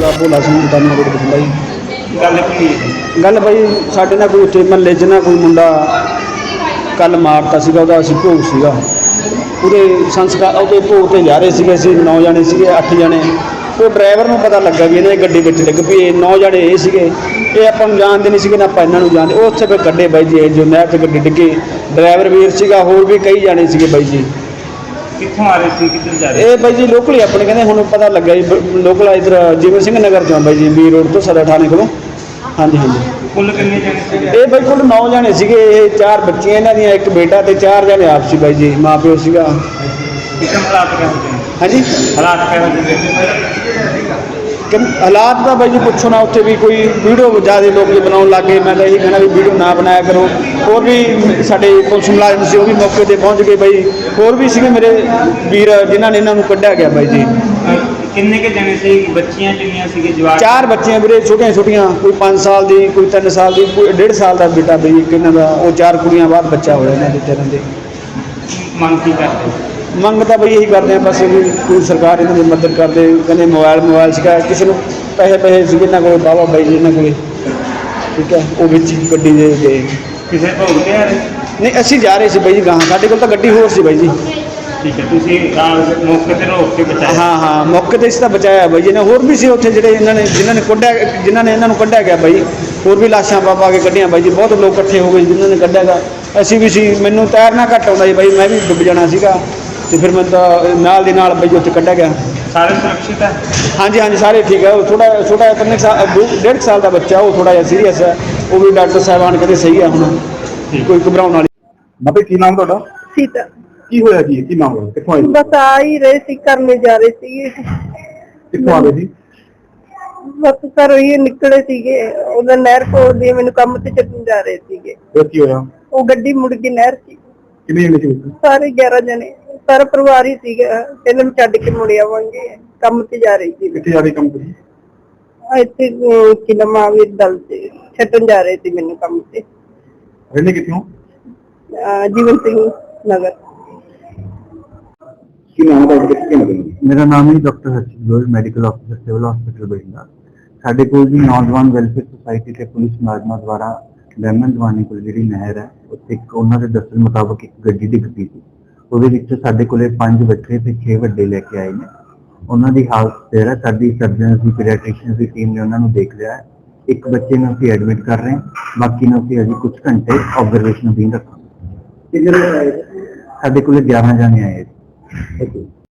ਦਾ Bhola Singh Batana road Bathinda ji. ਗੱਲ ਕੀ ਹੈ ਗੱਲ ਬਾਈ ਸਾਡੇ ਨਾਲ ਕੋਈ ਉੱਥੇ ਮਹੱਲੇ 'ਚ ਨਾ ਕੋਈ ਮੁੰਡਾ ਕੱਲ ਮਾਰਤਾ ਸੀਗਾ ਉਹਦਾ ਅਸੀਂ ਭੋਗ ਸੀਗਾ। ਉਹਦੇ ਸੰਸਕਾਰ ਉਹਦੇ ਭੋਗ ਤੇ ਜਾ ਰਹੇ ਸੀਗੇ ਅਸੀਂ 9 ਜਣੇ ਸੀਗੇ 8 ਜਣੇ। ਉਹ ਡਰਾਈਵਰ ਨੂੰ ਪਤਾ ਲੱਗਾ ਵੀ ਇਹਨਾਂ ਦੀ ਗੱਡੀ ਵਿੱਚ ਡਿੱਗ ਪਈ ਇਹ 9 ਜਣੇ ਇਹ ਸੀਗੇ। ਇਹ ਆਪਾਂ ਨੂੰ ਜਾਣਦੇ ਨਹੀਂ ਸੀਗੇ ਨਾ ਆਪਾਂ ਇਹਨਾਂ ਨੂੰ ਜਾਣਦੇ। ਉਹ ਉੱਥੇ ਫਿਰ ਕੱਢੇ ਬਾਈ ਜੀ ਇਹ ਜੋ ਨਹਿਰ 'ਚ ਗੱਡੀ ਡਿੱਗੀ। ਡਰਾਈਵਰ ਵੀਰ ਸੀਗਾ ਹੋਰ ਵੀ ਕਈ ਜਾਣੇ ਸੀਗੇ ਬਾਈ ਜੀ। ਕਿੱਥੋਂ ਆ ਰਹੇ ਸੀ ਕਿੱਧਰ ਜਾ ਰਹੇ ਇਹ ਬਾਈ ਜੀ ਲੋਕਲ ਹੀ ਆਪਣੇ ਕਹਿੰਦੇ ਹੁਣ ਪਤਾ ਲੱਗਾ ਜੀ ਲੋਕਲ ਇਧਰ ਜਿਵੇਂ ਸਿੰਘ ਨਗਰ ਤੋਂ ਆ ਬਾਈ ਜੀ ਬੀ ਰੋਡ ਤੋਂ ਸਦਰ ਥਾਣੇ ਕੋਲੋਂ। ਹਾਂਜੀ ਹਾਂਜੀ। ਕੁੱਲ ਕਿੰਨੇ ਜਣੇ ਸੀ ਇਹ ਬਾਈ ਕੋਲ 9 ਜਣੇ ਸੀਗੇ ਇਹ ਚਾਰ ਬੱਚੀਆਂ ਇਹਨਾਂ ਦੀਆਂ ਇੱਕ ਬੇਟਾ ਤੇ ਚਾਰ ਜਣੇ ਆਪ ਸੀ ਬਾਈ ਜੀ ਮਾਂ ਪਿਓ ਸੀਗਾ। ਕਿਸਮ ਹਾਲਾਤ ਕਿਹੋ ਜਿਹੇ ਨੇ? ਹਾਂਜੀ? ਹਾਲਾਤ ਕਿਹੋ ਜਿਹੇ ਨੇ? ਕਿ ਹਾਲਾਤ ਦਾ ਬਾਈ ਜੀ ਪੁੱਛੋ ਨਾ ਉੱਥੇ ਵੀ ਕੋਈ ਵੀਡੀਓ ਜ਼ਿਆਦਾ ਲੋਕ ਜੀ ਬਣਾਉਣ ਲੱਗੇ ਮੈਂ ਤਾਂ ਇਹੀ ਕਹਿਣਾ ਵੀ ਵੀਡੀਓ ਨਾ ਬਣਾਇਆ ਕਰੋ। ਹੋਰ ਵੀ ਸਾਡੇ ਪੁਲਿਸ ਮੁਲਾਜ਼ਮ ਸੀ ਉਹ ਵੀ ਮੌਕੇ ਤੇ ਪਹੁੰਚ ਗਏ ਬਾਈ। ਹੋਰ ਵੀ ਸੀਗੇ ਮੇਰੇ ਵੀਰ ਜਿਨ੍ਹਾਂ ਨੇ ਇਹਨਾਂ ਨੂੰ ਕੱਢਿਆ ਗਿਆ ਬਾਈ ਜੀ। ਕਿੰਨੇ ਕੇ ਜਣੇ ਸੀ? ਬੱਚੀਆਂ ਕਿੰਨੀਆਂ ਸੀਗੇ ਜਵਾਕ? ਚਾਰ ਬੱਚੀਆਂ ਵੀਰੇ ਛੋਟੀਆਂ ਛੋਟੀਆਂ ਕੋਈ 5 ਸਾਲ ਦੀ ਕੋਈ 3 ਸਾਲ ਦੀ ਕੋਈ 1.5 ਸਾਲ ਦਾ ਬੇਟਾ ਬਈ ਇਹਨਾਂ ਦਾ ਉਹ ਚਾਰ ਕੁੜੀਆਂ ਬਾਅਦ ਬੱਚਾ ਹੋਇਆ ਇਹਨਾਂ ਦੇ ਤੇਰਾਂ ਦੇ। ਮੰਗ ਕੀ ਕਰਦੇ? ਮੰਗ ਤਾਂ ਬਈ ਇਹੀ ਕਰਦੇ ਆ ਬਸ ਵੀ ਕੋਈ ਸਰਕਾਰ ਇਹਨਾਂ ਦੀ ਮਦਦ ਕਰਦੇ ਕਹਿੰਦੇ ਮੋਬਾਈਲ ਮੋਬਾਈਲ ਸੀਗਾ ਕਿਸੇ ਨੂੰ ਪੈਸੇ ਪੈਸੇ ਸੀਗੇ ਇਹਨਾਂ ਕੋਲ ਬਾਵਾ ਬਾਈ ਜੀ ਇਹਨਾਂ ਕੋਲੇ। ਠੀਕ ਹੈ ਉਹ ਵਿੱਚ ਹੀ ਗੱਡੀ ਦੇ ਗਏ ਕਿਸੇ ਭੋਗ ਤੇ ਆ ਰਹੇ? ਨਹੀਂ ਅਸੀਂ ਜਾ ਰਹੇ ਸੀ ਬਾਈ ਜੀ ਗਾਹਾਂ ਸਾਡੇ ਕੋਲ ਤਾਂ ਗੱਡੀ ਹੋਰ ਸੀ ਬਾਈ ਜੀ। ਠੀਕ ਹੈ ਤੁਸੀਂ ਰਾਤ ਮੌਕੇ ਤੇ ਰੋਕ ਕੇ ਬਚਾਇਆ? ਹਾਂ ਹਾਂ ਮੌਕੇ ਤੇ ਇਸ ਤਾਂ ਬਚਾਇਆ ਬਾਈ ਜੀ। ਨੇ ਹੋਰ ਵੀ ਸੀ ਉੱਥੇ ਜਿਹੜੇ ਇਹਨਾਂ ਨੇ ਜਿਨ੍ਹਾਂ ਨੇ ਕੱਢਿਆ ਜਿਨ੍ਹਾਂ ਨੇ ਇਹਨਾਂ ਨੂੰ ਕੱਢਿਆ ਗਿਆ ਬਾਈ। ਹੋਰ ਵੀ ਲਾਸ਼ਾਂ ਪਾ ਪਾ ਕੇ ਕੱਢੀਆਂ ਬਾਈ ਜੀ। ਬਹੁਤ ਲੋਕ ਇਕੱਠੇ ਹੋ ਗਏ ਜਿਨ੍ਹਾਂ ਨੇ ਕੱਢਿਆ ਗਾ। ਅਸੀਂ ਵੀ ਸੀ ਮੈਨੂੰ ਤੈਰਨਾ ਘੱਟ ਆਉਂਦਾ ਜੀ ਬਾਈ ਮੈਂ ਵੀ ਡੁੱਬ ਜਾਣਾ ਸੀਗਾ। ਤੇ ਫਿਰ ਮੈਂ ਤਾਂ ਨਾਲ ਦੀ ਨਾਲ ਬਾਈ ਜੀ ਉੱਥੇ ਕੱਢਿਆ ਗਿਆ। ਸਾਰੇ ਸੁਰੱਖਿਤ ਹੈ? ਹਾਂਜੀ ਹਾਂਜੀ ਸਾਰੇ ਠੀਕ ਹੈ। ਉਹ ਥੋੜਾ ਛੋਟਾ ਤਿੰਨ ਕੁ ਸਾਲ ਦੋ- ਡੇਢ ਕੁ ਸਾਲ ਦਾ ਬੱਚਾ ਉਹ ਥੋੜਾ ਜਿਹਾ ਸੀਰੀਅਸ ਹੈ। ਉਹ ਵੀ ਡਾਕਟਰ ਸਾਹਿਬਾਨ ਕਹਿੰਦੇ ਸਹੀ ਹੈ ਹੁਣ। ਕੋਈ ਘਬਰਾਉਣ ਵਾਲੀ ਬਾਬੇ ਕੀ ਨਾਮ ਤੁਹਾਡਾ? ਸੀਤਾ। ਕੀ ਹੋਇਆ ਜੀ? ਕੀ ਨਾਮ ਹੋਇਆ ਕਿੱਥੋਂ ਆਏ ਸੀ? ਬਸ ਆ ਹੀ ਰਹੇ ਸੀ ਕਰਨੇ ਜਾ ਰਹੇ ਸੀਗੇ। ਕਿੱਥੋਂ ਆ ਗਏ ਸੀ ਬਸ ਘਰੋਂ ਹੀ ਨਿਕਲੇ ਸੀਗੇ। ਉਹਦਾ ਨਹਿਰ ਕੋਲ ਦੀ ਮੈਨੂੰ ਕੰਮ ਤੇ ਚੱਲਣ ਜਾ ਰਹੇ ਸੀਗੇ। ਫਿਰ ਕੀ ਹੋਇਆ? ਉਹ ਗੱਡੀ ਮੁੜ ਕੇ ਨਹਿਰ 'ਚ ਹੀ। ਕਿੰਨੇ ਜਣੇ ਸੀ? ਵਿੱਚ? ਸਾਰੇ 11 ਜਣੇ। ਸਾਰਾ ਪਰਿਵਾਰ ਹੀ ਸੀਗਾ। ਮੈਂ ਛੱਡ ਕੇ ਮੁੜ ਆਵਾਂਗੇ। ਕੰਮ ਤੇ ਜਾ ਰਹੀ ਸੀ। ਕਿੱਥੇ ਜਾ ਰਹੀ ਕੰਮ ਤੁਸੀਂ ਆ ਇੱਥੇ ਅਹ, ਕੀ ਨਾਮ ਆ ਵੀ ਦਲ ਤੇ ਛੱਡਣ ਜਾ ਰਹੇ ਸੀ ਮੈਨੂੰ ਕੰਮ ਤੇ। ਰਹਿੰਦੇ ਕਿੱਥੋਂ? ਅਹ, ਜੀਵਨ ਸਿੰਘ ਨਗਰ। ਕੀ ਨਾਮ ਹੈ ਤੁਹਾਡਾ? ਕਿੱਥੇ ਨਗਰ ਮੇਰਾ ਨਾਮ ਹੈ ਡਾਕਟਰ ਹਰਸ਼ਿਤ ਗੋਇਲ ਮੈਡੀਕਲ ਅਫਸਰ ਸਿਵਲ ਹਸਪੀਟਲ ਬਠਿੰਡਾ। ਸਾਡੇ ਕੋਲ ਜੀ ਨੌਜਵਾਨ ਵੈਲਫੇਅਰ ਸੁਸਾਇਟੀ ਤੇ ਪੁਲਿਸ ਮੁਲਾਜ਼ਮਾਂ ਦੁਆਰਾ ਲੈਮਨ ਦਵਾਨੀ ਕੋਲ ਜਿਹੜੀ ਨਹਿਰ ਹੈ ਉੱਥੇ ਇੱਕ ਉਹਨਾਂ ਦੇ ਦੱਸਣ ਮੁਤਾਬਕ ਇੱਕ ਗੱਡੀ ਡਿੱਗ ਪਈ ਸੀ। ਉਹਦੇ ਵਿੱਚ ਸਾਡੇ ਕੋਲੇ ਪੰਜ ਬੱਚੇ ਤੇ 6 ਵੱਡੇ ਲੈ ਕੇ ਆਏ ਨੇ। ਉਹਨਾਂ ਦੀ ਹਾਲਤ ਹੈ ਸਾਡੀ ਸਰਜਨਸ ਦੀ ਪੀਡੀਆਟ੍ਰਿਸ਼ੀਅਨਸ ਦੀ ਟੀਮ ਨੇ ਉਹਨਾਂ ਨੂੰ ਦੇਖ ਲਿਆ ਹੈ। ਇੱਕ ਬੱਚੇ ਨੂੰ ਅਸੀਂ ਐਡਮਿਟ ਕਰ ਰਹੇ ਹਾਂ ਬਾਕੀ ਨੂੰ ਅਸੀਂ ਅਜੇ ਕੁਝ ਘੰਟੇ ਆਬਜ਼ਰਵੇਸ਼ਨ ਅਧੀਨ ਰੱਖਾਂਗੇ। ਕਿੰਨੇ ਜਣੇ ਆਏ? ਸਾਡੇ ਕੋਲੇ 11 ਜਾਣੇ ਆਏ। ਸੀ। ਓਕੇ।